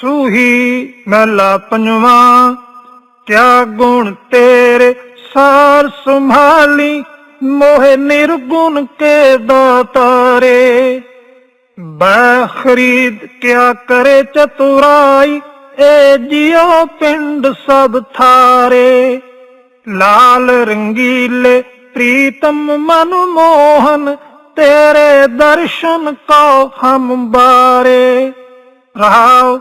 ਸੂਹੀ ਮਹਿਲਾ ਪੰਜਵਾ, ਕਿਆ ਗੁਣ ਤੇਰੇ ਸਾਰ ਸੰਭਾਲੀ, ਮੋਹਿ ਨਿਰਗੁਣ ਕੇ ਦਾਤਾਰੇ। ਬੈ ਖਰੀਦ ਕਿਆ ਕਰੇ ਚਤੁਰਾਈ, ਏ ਜਿਉ ਪਿੰਡ ਸਭ ਥਾਰੇ। ਲਾਲ ਰੰਗੀਲੇ ਪ੍ਰੀਤਮ ਮਨ ਮੋਹਨ, ਤੇਰੇ ਦਰਸ਼ਨ ਕੋ ਹਮ ਬਾਰੇ। ਰਹਾਉ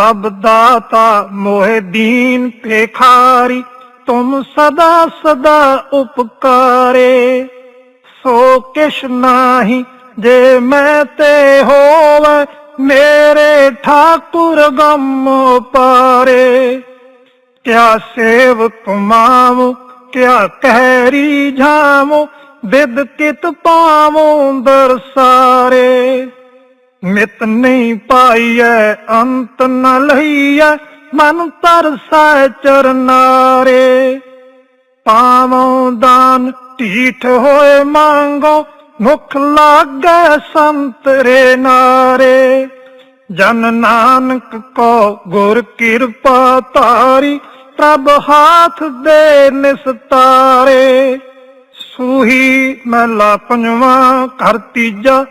ਤਬ ਦਾਤਾ ਮੋਹਿ ਦੀਨ ਭੇਖਾਰੀ, ਤੁਮ ਸਦਾ ਸਦਾ ਉਪਕਾਰੇ। ਸੋ ਕਿਛ ਨਾਹੀ ਜੇ ਮੈਂ ਤੇ ਹੋਵੇ, ਮੇਰੇ ਠਾਕੁਰ ਗਮ ਪਾਰੇ ਕਿਆ ਸੇਵ ਕਮਾਵੋ ਕਿਆ ਕਹਿਰੀ ਜਾਵੋ ਵਿਦ ਕਿਤ ਪਾਵੋ ਦਰਸਾਰੇ। ਮਿਤ ਨਹੀਂ ਪਾਈਐ, ਅੰਤ ਨ ਲਈਐ, ਮਨ ਤਰਸੈ ਚਰਨਾਰੇ ਪਾਵੋ ਦਾਨ ਢੀਠ ਹੋਏ ਮੰਗੋ, ਮੁਖ ਲਾਗੈ ਸੰਤਰੇ ਨਾਰੇ। ਜਨ ਨਾਨਕ ਕੋ ਗੁਰ ਕਿਰਪਾ ਤਾਰੀ ਪ੍ਰਭ ਹਾਥ ਦੇ ਨਿਸਤਾਰੇ ਸੂਹੀ ਮਹਲਾ ਪੰਜਵਾ ਘਰ ਤੀਜਾ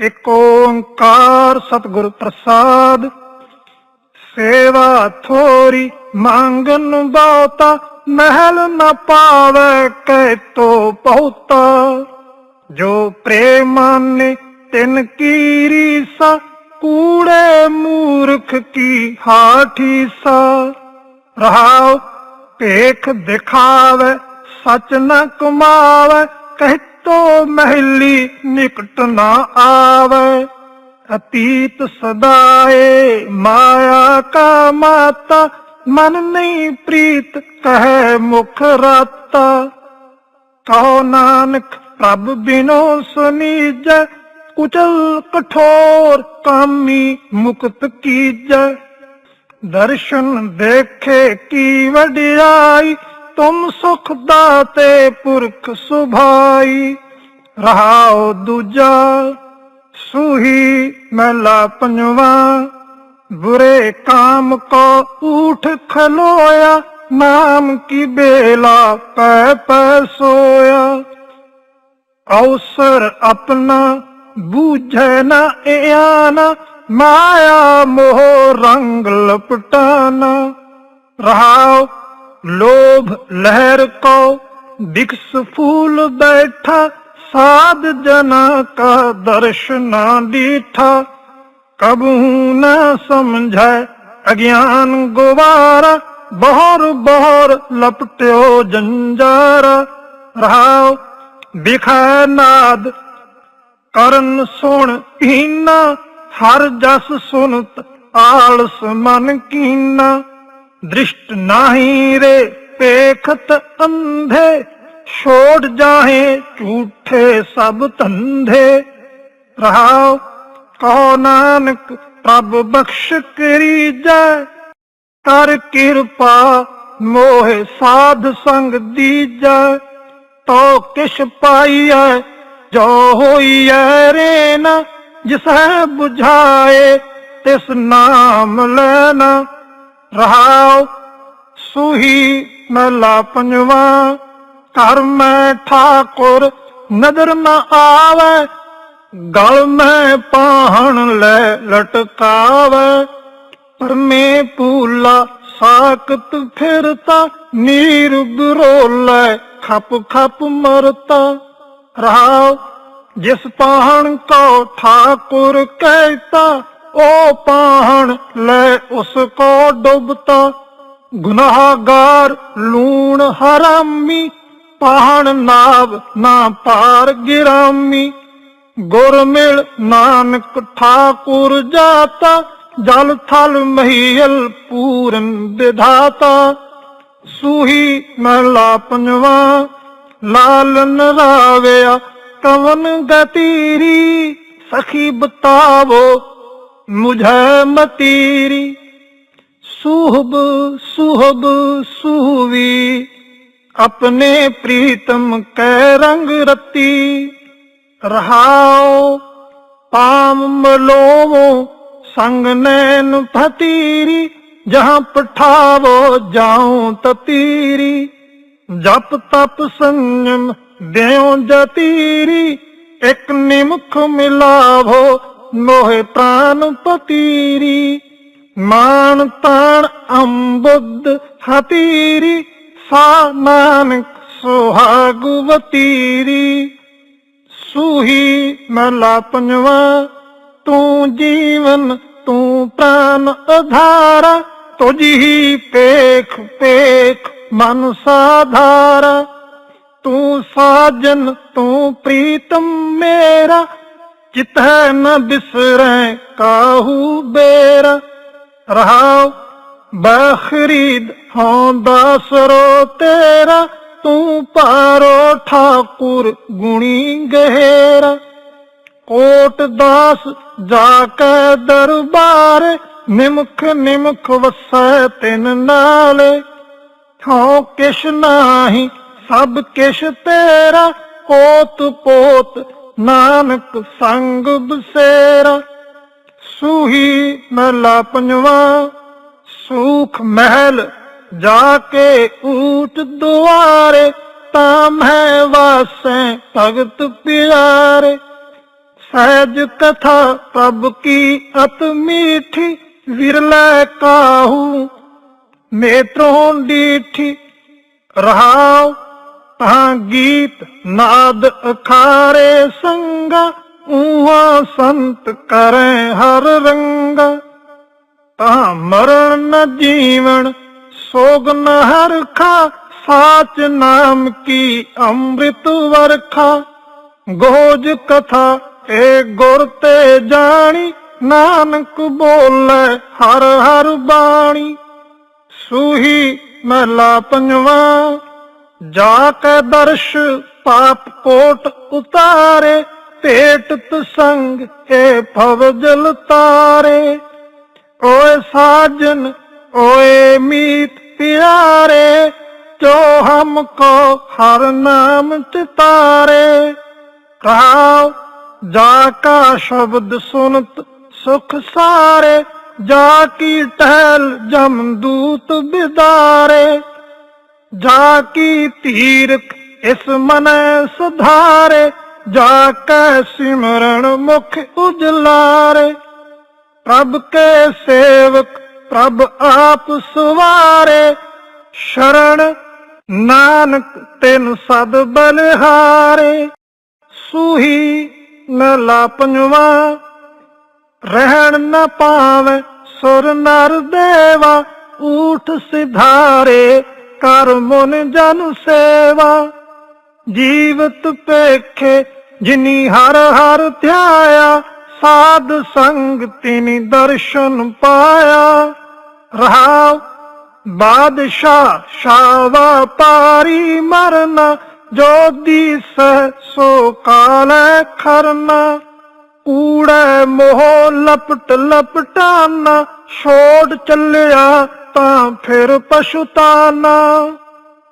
ਏਕ ਓੰਕਾਰ ਸਤਿਗੁਰ ਪ੍ਰਸਾਦ, ਸੇਵਾ ਥੋਰੀ ਮੰਗਨ ਬਹੁਤਾ ਮਹਿਲ ਨ ਪਾਵੇ ਕਹਿ ਤੋ ਬਹੁਤਾ। ਜੋ ਪ੍ਰੇਮਾਨੇ ਤਿਨ ਕੀ ਰੀਸਾ ਕੂੜੇ ਮੂਰਖ ਕੀ ਹਾਠੀ ਸਾ ਰਹਾਉ, ਭੇਖ ਦਿਖਾਵੇ, ਸਚ ਨਾ ਕਮਾਵੇ, ਕਹਿ ਤੋ ਮਹਿਲੀ ਨਿਕਟ ਨਾ ਆਵੇ, ਅਤੀਤ ਸਦਾਏ ਮਾਇਆ ਕਾ ਮਾਤਾ, ਮਨ ਨਹੀਂ ਪ੍ਰੀਤ ਕਹੈ ਮੁਖ ਰਾਤਾ। ਕਹੋ ਨਾਨਕ, ਪ੍ਰਭ ਬਿਨੋ ਸੁਨੀਜੈ ਕੁਚਲ ਕਠੋਰ ਕਾਮੀ ਮੁਕਤ ਕੀਜੈ। ਦਰਸ਼ਨ ਦੇਖੇ ਕੀ ਵਡਿਆਈ, ਤੁਮ ਸੁਖ ਦਾਤੇ ਪੁਰਖ ਸੁਭਾਈ। ਰਹਾਉ ਦੂਜਾ, ਸੂਹੀ ਮਹਿਲਾ ਪੰਜਵਾ। ਬੁਰੇ ਕਾਮ ਕੋ ਊਠ ਖਲੋਇਆ, ਨਾਮ ਕੀ ਬੇਲਾ ਪੈ ਪੈ ਸੋਇਆ। ਅਵਸਰ ਆਪਣਾ ਬੂਝੈ ਨਾ ਇਆਨਾ, ਮਾਇਆ ਮੋਹ ਰੰਗ ਲਪਟਾਨਾ। ਰਹਾਉ ਲੋਭ ਲਹਿਰ ਕੋ, ਬਿਕਸ ਫੂਲ ਬੈਠਾ ਸਾਧ ਜਨਾ ਕਾ ਦਰਸ਼ਨਾ ਦੀਠਾ ਕਬੂ ਨਾ ਸਮਝੈ, ਅਗਿਆਨ ਗੁਬਾਰਾ, ਬਹਰ ਬਹਰ ਲਪਟਿਓ ਜੰਜਾਰ। ਰਹਾਉ ਬਿਖੈ ਨਾਦ, ਕਰਨ ਸੁਣ ਪੀਨਾ ਹਰ ਜਸ ਸੁਨਤ ਆਲਸ ਮਨ ਕੀਨਾ। ਦ੍ਰਿਸ਼ਟ ਨਾਹੀ ਰੇ, ਪੇਖਤ ਅੰਧੇ ਛੋੜ ਜਾਹੇ ਝੂਠੇ ਸਭ ਧੰਧੇ ਰਹਾਉ ਕਹੋ ਨਾਨਕ, ਪ੍ਰਭ ਬਖਸ਼ ਕਰੀ ਜੈ। ਕਰ ਕਿਰਪਾ, ਮੋਹਿ ਸਾਧ ਸੰਗ ਦੀਜੈ। ਤੋ ਕਿਛ ਪਾਈਐ, ਜੋ ਹੋਈਐ ਰੇਨ ਜਿਸੈ 부ਝਾਏ ਤਿਸ ਨਾਮ ਲੈਣਾ ਰਹਾਉ, ਸੂਹੀ ਮਹਲਾ ਪੰਜਵਾ। ਘਰ ਮੈਂ ਠਾਕੁਰ ਨਦਰ ਨ ਆਵੇ। ਗਲ ਮੈਂ ਪਾਹਣ ਲੈ ਲਟਕਾਵੇ। ਪਰਮੇ ਪੂਲਾ ਸਾਕਤ ਫਿਰਤਾ, ਨੀਰ ਬਰੋਲੇ ਖਪ ਖਪ ਮਰਤਾ। ਰਹਾਉ ਜਿਸ ਪਾਹਣ ਕੋ ਠਾਕੁਰ ਕਹਿਤਾ ਉਹ ਪਾਹਣ ਲੈ ਉਸ ਕੋ ਡੁਬਤਾ। ਗੁਨਾਹਗਾਰ ਲੂਣ ਹਰਾਮੀ ਪਾਹਣ ਨਾਵ ਨਾ ਪਾਰ ਗਿਰਾਮੀ। ਗੁਰ ਮਿਲ ਨਾਨਕ ਠਾਕੁਰ ਜਾਤਾ, ਜਲ ਥਲ ਮਹੀਲ ਪੂਰਨ ਵਿਧਾਤਾ। ਸੂਹੀ ਮਹਲਾ ਪੰਜਵਾ ਲਾਲਨ ਰਾਵਿਆ ਕਵਨ ਗਤੀਰੀ ਸਖੀ ਬਤਾਵੋ ਮੁਝੈ ਮਤੀਰੀ। ਸੁਹਬ ਸੁਹਬ, ਸੁਹਵੀ ਆਪਣੇ ਪ੍ਰੀਤਮ ਕੈ ਰੰਗ ਰਤੀ ਰਹਾਉ ਪਾਮ ਮਲੋਵੋ ਸੰਗ ਨੈਨ ਫਤੀਰੀ ਜਹਾਂ ਪਠਾਵੋ ਜਾਉ ਤਤੀਰੀ ਜਪ ਤਪ ਸੰਜਮ ਦਿਉ ਜਤੀਰੀ ਇਕ ਨਿਮਖ ਮਿਲਾਵੋ ਮੋਹਿ ਪ੍ਰਾਨ ਪਤੀਰੀ ਮਾਨ ਤਾਣ ਅੰਬੁੱਧ ਹਤੀਰੀ ਸਾ ਨਾਨਕ ਸੁਹਾਗੁ ਵਤੀਰੀ, ਸੂਹੀ ਮਹਲਾ ਪੰਜਵਾ, ਤੂੰ ਜੀਵਨ, ਤੂੰ ਪ੍ਰਾਨ ਆਧਾਰਾ ਤੁਝੀ ਪੇਖ ਪੇਖ ਮਨ ਸਾਧਾਰਾ। ਤੂੰ ਸਾਜਨ, ਤੂੰ ਪ੍ਰੀਤਮ ਮੇਰਾ ਚਿਤ ਹੈ ਨ ਬਿਸਰੈ ਕਾਹੂ ਬੇਰਾ। ਰਹਾਉ ਬਖਰੀਦ ਹੋਂਦਾ ਸਰੋ ਤੇਰਾ, ਤੂੰ ਪਾਰੋ ਠਾਕੁਰ ਗੁਣੀ ਗਹਿਰਾ। ਕੋਟ ਦਾਸ ਜਾ ਕੇ ਦਰਬਾਰ, ਨਿਮਖ ਨਿਮਖ ਵਸੈ ਤਿਨ ਨਾਲੇ। ਥਾਉ ਕਿਛ ਨਾਹੀ, ਸਭ ਕਿਛ ਤੇਰਾ, ਪੋਤ ਪੋਤ ਨਾਨਕ ਸੰਗ ਬਸੇਰਾ। ਸੂਹੀ ਮਹਲਾ ਪੰਜਵਾ, ਸੂਖ ਮਹਿਲ ਜਾ ਕੇ ਊਟ ਦੁਆਰੇ ਤਾਂ ਮੈਂ ਵਾਸੈ ਭਗਤ ਪਿਆਰੇ। ਸਹਿਜ ਕਥਾ ਪ੍ਰਭ ਕੀ ਅਤ ਮੀਠੀ ਵਿਰਲੇ ਕਾਹੂ। ਨੇਤਰੋਂ ਡੀਠੀ ਰਹਾਉ ਤਾਂ ਗੀਤ ਨਾਦ ਅਖਾਰੇ ਸੰਗਾ। ਉਹਾ ਸੰਤ ਕਰੈ ਹਰ ਰੰਗਾ। ਤਾਂ ਮਰਨ ਜੀਵਨ ਸੋਗਨ ਹਰਖਾ ਸਾਚ ਨਾਮ ਕੀ ਅੰਮ੍ਰਿਤ ਵਰਖਾ। ਗੋਜ ਕਥਾ, ਏ ਗੁਰ ਤੇ ਜਾਣੀ, ਨਾਨਕ ਬੋਲੇ ਹਰ ਹਰ ਬਾਣੀ। ਸੂਹੀ ਮਹਲਾ ਪੰਜਵਾ, ਜਾ ਕੇ ਦਰਸ਼ ਪਾਪ ਕੋਟ ਉਤਾਰੇ, ਭੇਟਤ ਸੰਗ ਏ ਭਵ ਤਾਰੇ ਓਏ ਸਾਜਨ, ਓਏ ਮੀਤ ਪਿਆਰੇ, ਜੋ ਹਮਕੋ ਹਰ ਨਾਮ ਚਿਤਾਰੇ ਕਹਾਉ ਜਾ ਕਾ ਸ਼ਬਦ ਸੁਨਤ ਸੁਖ ਸਾਰੇ, ਜਾ ਕੀ ਟਹਿਲ ਜਮ ਦੂਤ ਬਿਦਾਰੇ। ਜਾ ਕੀ ਤੀਰਕ ਇਸ ਮਨ ਸੁਧਾਰੇ, ਜਾ ਕੈ ਸਿਮਰਨ ਮੁਖ ਉਜਲਾਰੇ। ਪ੍ਰਭ ਕੇ ਸੇਵਕ ਪ੍ਰਭ ਆਪ ਸਵਾਰੇ ਸ਼ਰਣ ਨਾਨਕ ਤੈਨ ਸਦ ਬਲਿਹਾਰੇ, ਸੂਹੀ ਮਹਲਾ ਪੰਜਵਾ, ਰਹਿਣ ਨਾ ਪਾਵੇ ਸੁਰ ਨਰ ਦੇਵਾ, ਊਠ ਸਿਧਾਰੇ ਕਰ ਮਨ ਜਨ ਸੇਵਾ। ਜੀਵਤ ਪੇਖੇ ਜਿਨੀ ਹਰ ਹਰ ਧਿਆਇਆ, ਸਾਧ ਸੰਗ ਤਿਨੀ ਦਰਸ਼ਨ ਪਾਇਆ। ਰਹਾਉ। ਬਾਦਸ਼ਾਹ ਸ਼ਾਵਾ ਪਾਰੀ ਮਰਨਾ ਜੋ ਦੀਸ ਸੋ ਕਾਲੈ ਖਰਨਾ। ਕੂੜੈ ਮੋਹ ਲਪਟ ਲਪਟਾਨਾ, ਛੋੜ ਚੱਲਿਆ ਤਾਂ ਫਿਰ ਪਛਤਾਨਾ।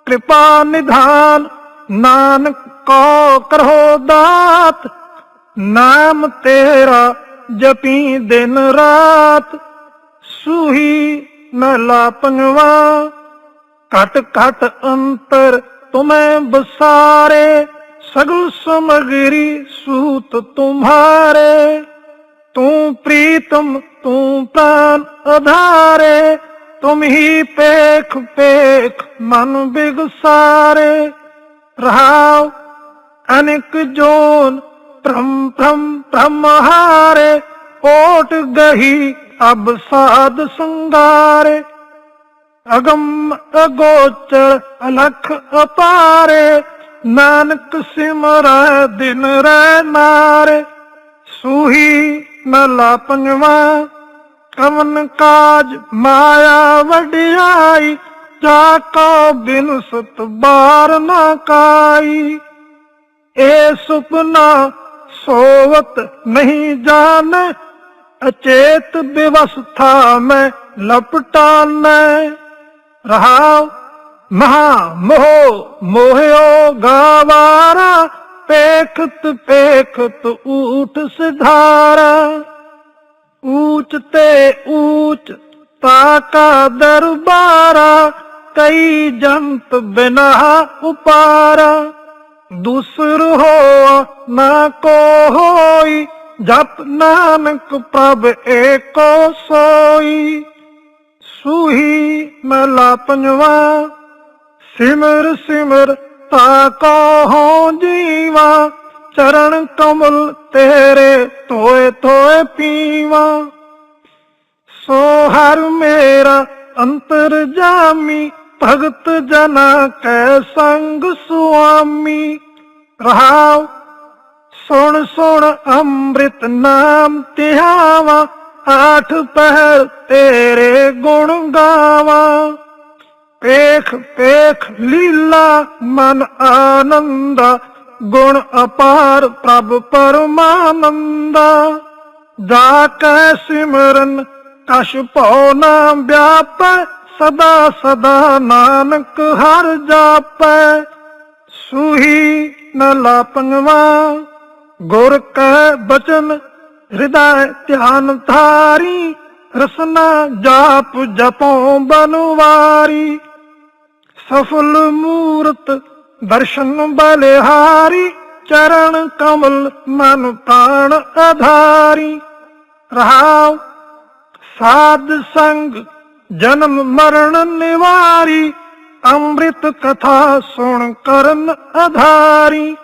ਕਿਰਪਾ ਨਿਧਾਨ, ਨਾਨਕ ਕੋ ਕਰੋ ਦਾਤ, ਨਾਮ ਤੇਰਾ ਜਪੀ ਦਿਨ ਰਾਤ। ਸੂਹੀ ਮਹਲਾ ਪੰਜਵਾ ਘਟ ਘਟ ਅੰਤਰ ਤੁਮੈ ਬਸਾਰੇ, ਸਗਲ ਸਮਗਰੀ ਸੂਤ ਤੁਮਹਾਰੇ ਤੂੰ ਪ੍ਰੀਤਮ, ਤੂੰ ਪ੍ਰਾਨ ਆਧਾਰੇ ਤੁਮ ਹੀ ਪੇਖ ਪੇਖ ਮਨ ਬਿਗਸਾਰੇ। ਰਹਾਉ ਅਨੇਕ ਜੋਨ ਭ੍ਰਮ ਭ੍ਰਮ ਭ੍ਰਮਹਾਰੇ ਓਟ ਗਹੀ ਅਬ ਸਾਧ ਸੰਗਾਰੇ, ਅਗਮ ਅਗੋਚਰ ਅਲਖ ਅਪਾਰੇ, ਨਾਨਕ ਸਿਮਰੈ ਦਿਨ ਰਹਿ ਨਾਰੇ, ਸੂਹੀ ਮਲਾ ਪੰਜਵਾ, ਕਵਨ ਕਾਜ ਮਾਇਆ ਵਡਿਆਈ, ਜਾ ਕੋ ਬਿਨ ਸਤ ਬਾਰ ਨਾ ਕਾਈ। ਇਹ ਸੁਪਨਾ ਸੋਵਤ ਨਹੀਂ ਜਾਣ ਅਚੇਤ ਵਿਵਸਥਾ ਮੈਂ ਲਪਟਾਨੈ। ਰਹਾਉ ਮਹਾ ਮੋਹ ਮੋਹਿਓ ਗਾਵਾਰਾ, ਪੇਖਤ ਪੇਖਤ ਊਠ ਸਿਧਾਰਾ। ਊਚ ਤੇ ਊਚ ਤਾਕਾ ਦਰਬਾਰਾ, ਕਈ ਜੰਤ ਬਿਨਾ ਉਪਾਰਾ। ਦੂਸਰ ਹੋ ਨਾ ਕੋ ਹੋਈ ਜਪ ਨਾਨਕ ਪ੍ਰਭ ਏਕੋ ਸੋਈ, ਸੁਹੀ ਮਲਾ ਪੰਜਵਾ, ਸਿਮਰ ਸਿਮਰ ਤਾ ਕੋ ਜੀਵਾ, ਚਰਨ ਕਮਲ ਤੇਰੇ ਤੋਏ ਧੋਏ ਪੀਵਾ। ਸੋ ਹਰ ਮੇਰਾ ਅੰਤਰ ਜਾਮੀ, ਭਗਤ ਜਨਾ ਕੈ ਸੰਗ ਸੁਆਮੀ, ਰਹਾਉ ਸੁਣ ਸੁਣ ਅੰਮ੍ਰਿਤ ਨਾਮ ਧਿਆਵਾ ਆਠ ਪਹਿਰ ਤੇਰੇ ਗੁਣ ਗਾਵਾ। ਪੇਖ ਪੇਖ ਲੀਲਾ ਮਨ ਆਨੰਦਾ, ਗੁਣ ਅਪਾਰ ਪ੍ਰਭ ਪਰਮਾਨੰਦਾ। ਜਾ ਕੈ ਸਿਮਰਨ, ਕਛ ਭਉ ਨਾ ਵਿਆਪੈ, ਸਦਾ ਸਦਾ ਨਾਨਕ ਹਰ ਜਾਪੈ। ਸੂਹੀ ਨ ਲਾਪੰਗਵਾ ਗੁਰ ਕੈ ਬਚਨ, ਹਿਰਦੈ ਧਿਆਨ ਧਾਰੀ, ਰਸਨਾ ਜਾਪ ਜਪਉ ਬਨਵਾਰੀ। ਸਫਲ ਮੂਰਤ ਦਰਸ਼ਨ ਬਲਿਹਾਰੀ, ਚਰਨ ਕਮਲ ਮਨ ਪ੍ਰਾਣ ਆਧਾਰੀ। ਰਹਾਉ ਸਾਧ ਸੰਗ, ਜਨਮ ਮਰਨ ਨਿਵਾਰੀ, ਅੰਮ੍ਰਿਤ ਕਥਾ ਸੁਣ ਕਰਨ ਆਧਾਰੀ।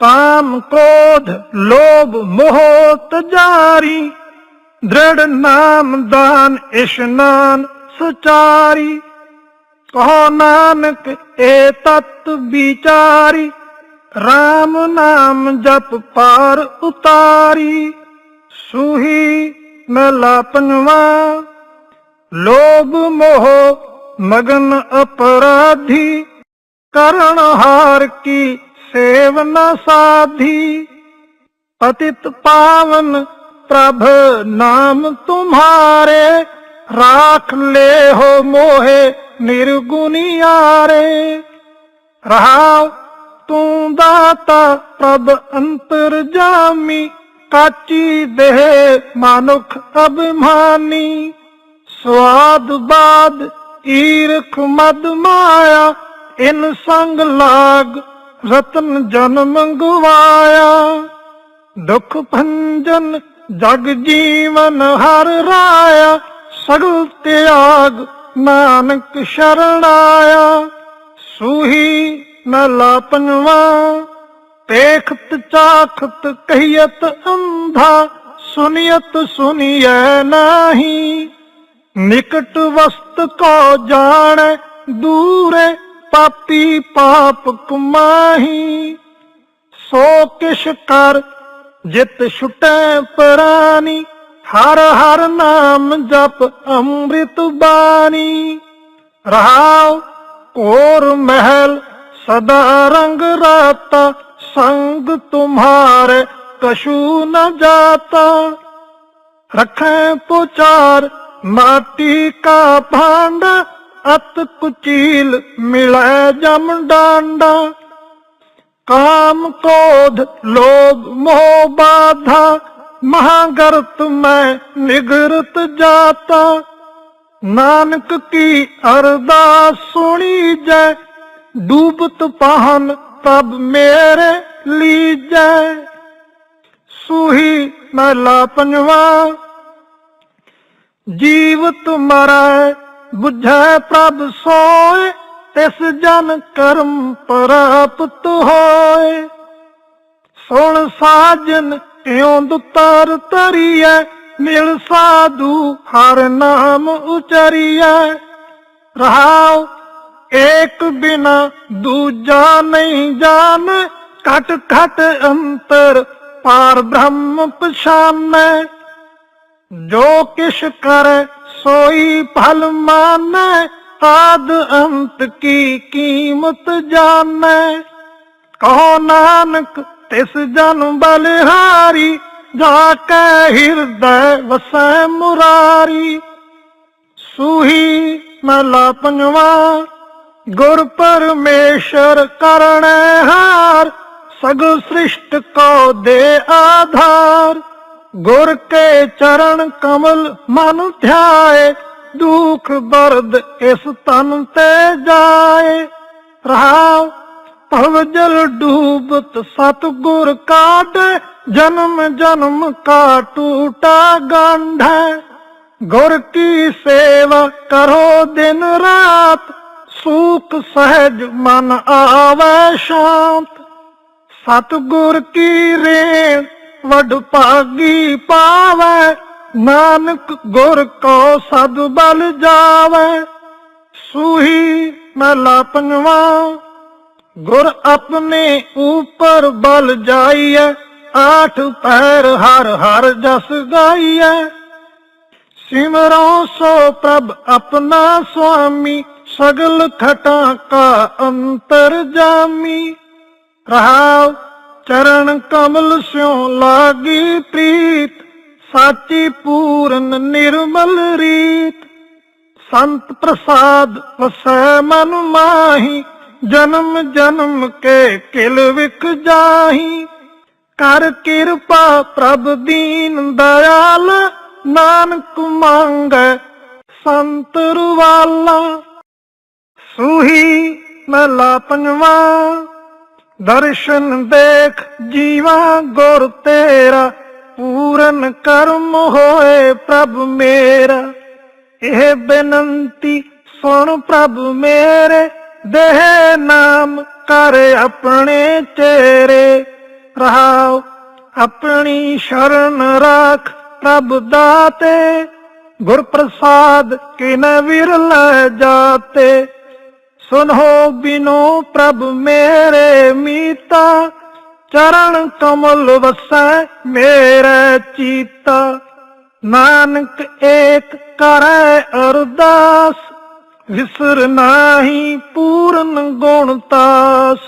ਕਾਮ ਕ੍ਰੋਧ, ਲੋਭ ਮੋਹ ਤਜਾਰੀ ਦ੍ਰਿੜ ਨਾਮ ਦਾਨ ਇਸ਼ਨਾਨ ਸੁਚਾਰੀ। ਕਹੋ ਨਾਨਕ ਏ ਤਤ ਵਿਚਾਰੀ। RAM ਨਾਮ ਜਪ ਪਾਰ ਉਤਾਰੀ। ਸੁਹੀ ਮਹਲਾ ਪੰਜਵਾ। ਲੋਭ, ਮੋਹ, ਮਗਨ ਅਪਰਾਧੀ। ਕਰਨ ਹਾਰ ਕੀ ਸੇਵ ਨ ਸਾਧੀ, ਪਤਿਤ ਪਾਵਨ ਪ੍ਰਭ ਨਾਮ ਤੁਮਹਾਰੇ ਰਾਖ ਲੈ ਹੋ ਮੋਹੇ ਨਿਰਗੁਨਿਆਰੇ ਰਹਾਉ, ਤੂੰ ਦਾਤਾ ਪ੍ਰਭ ਅੰਤਰ ਜਾਮੀ, ਕਾਚੀ ਦੇਹ ਮਨੁਖ ਅਭਿਮਾਨੀ। ਸਵਾਦ ਬਾਦ ਈਰਖ ਮਦ ਮਾਇਆ, ਇਨ ਸੰਗ ਲਾਗ ਰਤਨ ਜਨਮ ਗਵਾਇਆ ਦੁਖ ਭੰਜਨ ਜਗ ਜੀਵਨ ਹਰ ਰਾਇਆ, ਸਗਲ ਤਿਆਗ ਨਾਨਕ ਸ਼ਰਣ ਆਇਆ। ਸੂਹੀ ਮਹਲਾ ਪੰਜਵਾ ਦੇਖਤ ਚਾਖਤ ਕਹੀਤ ਅੰਧਾ, ਸੁਨੀਅਤ ਸੁਨੀਐ ਨਾਹੀ। ਨਿਕਟ ਵਸਤ ਕੋ ਜਾਣ, ਦੂਰੇ ਪਾਪੀ ਪਾਪ ਕੁਮਾਹੀ, ਸੋ ਕਿਛ ਕਰ ਜਿਤ ਛੁਟੈ ਪ੍ਰਾਨੀ, ਹਰ ਹਰ ਨਾਮ ਜਪ ਅੰਮ੍ਰਿਤ ਬਾਣੀ। ਰਹਾਉ ਕੋਰ ਮਹਿਲ, ਸਦਾ ਰੰਗ ਰਾਤਾ, ਸੰਗ ਤੁਮਹਾਰੇ ਕਸ਼ੂ ਨ ਜਾਤਾ। ਰਖੈ ਪੁਚਾਰ, ਮਾਟੀ ਕਾ ਭਾਂਡ ਅਤ ਕੁਚੀਲ ਮਿਲੈ ਜਮ ਡਾਂਡਾ। ਕਾਮ ਕ੍ਰੋਧ ਲੋਭ ਮੋਹ ਬਾਧਾ, ਮਹਾਗਰਤ ਮੈਂ ਨਿਗਰਤ ਜਾਤਾ। ਨਾਨਕ ਕੀ ਅਰਦਾਸ ਸੁਣੀ ਜੈ, ਡੂਬਤ ਪਾਹਨ ਤਬ ਮੇਰੇ ਲੀਜੈ। ਸੂਹੀ ਮਹਲਾ ਪੰਜਵਾ, ਜੀਵਤ ਮਰੈ ਬੁਝੈ ਪ੍ਰਭ ਸੋਏ, ਤਿਸ ਜਨ ਕਰਮ ਪ੍ਰਾਪਤ ਹੋਏ। ਸੁਣ ਸਾਜਨ ਇਉਂ ਦੁਤਰ ਤਰੀਐ ਮਿਲ ਸਾਧੂ, ਹਰ ਨਾਮ ਉਚਰੀਐ। ਰਹਾਉ, ਏਕ ਬਿਨਾ ਦੂਜਾ ਨਹੀਂ ਜਾਣ। ਘਟ ਘਟ ਅੰਤਰ ਪਾਰ ਬ੍ਰਹਮ ਪਛਾਨੈ। ਜੋ ਕਿਛ ਕਰੈ ਸੋਈ ਫਲ ਮਾਨੈ, ਆਦ ਅੰਤ ਕੀ ਕੀਮਤ ਜਾਣੈ। ਕਹੋ ਨਾਨਕ, ਤਿਸ ਜਨ ਬਲਿਹਾਰੀ ਜਾ ਕੇ ਹਿਰਦੈ ਵਸੈ ਮੁਰਾਰੀ। ਸੂਹੀ ਮਹਲਾ ਪੰਜਵਾ, ਗੁਰ ਪਰਮੇਸ਼ਰ ਕਰਣੈ ਹਾਰ ਸਗ ਸ੍ਰਿਸ਼ਟ ਕੋ ਦੇ ਆਧਾਰ। ਗੁਰ ਕੇ ਚਰਨ ਕਮਲ ਮਨ ਧਿਆਏ, ਦੁਖ ਦਰਦ ਇਸ ਤਨ ਤੇ ਜਾਏ। ਰਹਾਉ ਭਵ ਜਲ ਡੂਬਤ ਸਤ ਗੁਰ ਕਾਟ ਜਨਮ ਜਨਮ ਕਾ ਟੂਟਾ ਗੰਢ। ਗੁਰ ਕੀ ਸੇਵਾ ਕਰੋ ਦਿਨ ਰਾਤ, ਸੂਖ ਸਹਿਜ ਮਨ ਆਵੇ ਸ਼ਾਂਤ। ਸਤਿਗੁਰ ਕੀ ਰੇਣ ਵਡ ਭਾਗੀ ਪਾਵੇ, ਨਾਨਕ ਗੁਰ ਕੋ ਸਦ ਬਲ ਜਾਵੇ। ਸੂਹੀ ਮਹਲਾ ਪੰਜਵਾ, ਗੁਰ ਆਪਣੇ ਉਪਰ ਬਲ ਜਾਈਐ, ਆਠ ਪੈਰ ਹਰ ਹਰ ਜਸ ਗਾਈਐ। ਸਿਮਰੋ ਸੋ ਪ੍ਰਭ ਆਪਣਾ ਸੁਆਮੀ, ਸਗਲ ਖਟਾ ਕਾ ਅੰਤਰ ਜਾਮੀ। ਰਹਾਉ ਚਰਨ ਕਮਲ ਸਿਉ ਲਾਗੀ ਪ੍ਰੀਤ, ਸਾਚੀ ਪੂਰਨ ਨਿਰਮਲ ਰੀਤ। ਸੰਤ ਪ੍ਰਸਾਦ ਵਸੈ ਮਨ ਮਾਹੀ, ਜਨਮ ਜਨਮ ਕੇ ਕਿਲ ਵਿਖ ਜਾਹੀ। ਕਰ ਕਿਰਪਾ ਪ੍ਰਭ ਦੀਨ ਦਇਆਲ, ਨਾਨਕ ਮੰਗੈ ਸੰਤ ਰਵਾਲਾ। ਸੂਹੀ ਮਹਲਾ ਪੰਜਵਾ। ਦਰਸ਼ਨ ਦੇਖ ਜੀਵਾ ਗੁਰ ਤੇਰਾ, ਪੂਰਨ ਕਰਮ ਹੋਏ ਪ੍ਰਭ ਮੇਰਾ। ਇਹ ਬੇਨੰਤੀ ਸੁਣ ਪ੍ਰਭ ਮੇਰੇ, ਦੇਹ ਨਾਮ ਕਰ ਆਪਣੇ ਚਿਹਰੇ ਰਹਾਉ ਆਪਣੀ ਸ਼ਰਨ ਰੱਖ ਪ੍ਰਭ ਦਾਤੇ ਗੁਰ ਪ੍ਰਸਾਦ ਕਿਨ ਵਿਰਲ ਜਾਤੇ। ਸੁਨੋ ਬਿਨੋ ਪ੍ਰਭ ਮੇਰੇ ਮੀਤਾ, ਚਰਨ ਕਮਲ ਵਸੈ ਮੇਰੇ ਚੀਤਾ। ਨਾਨਕ ਏਕ ਕਰੈ ਅਰਦਾਸ, ਵਿਸਰ ਨਾਹੀ ਪੂਰਨ ਗੁਣ ਤਾਸ।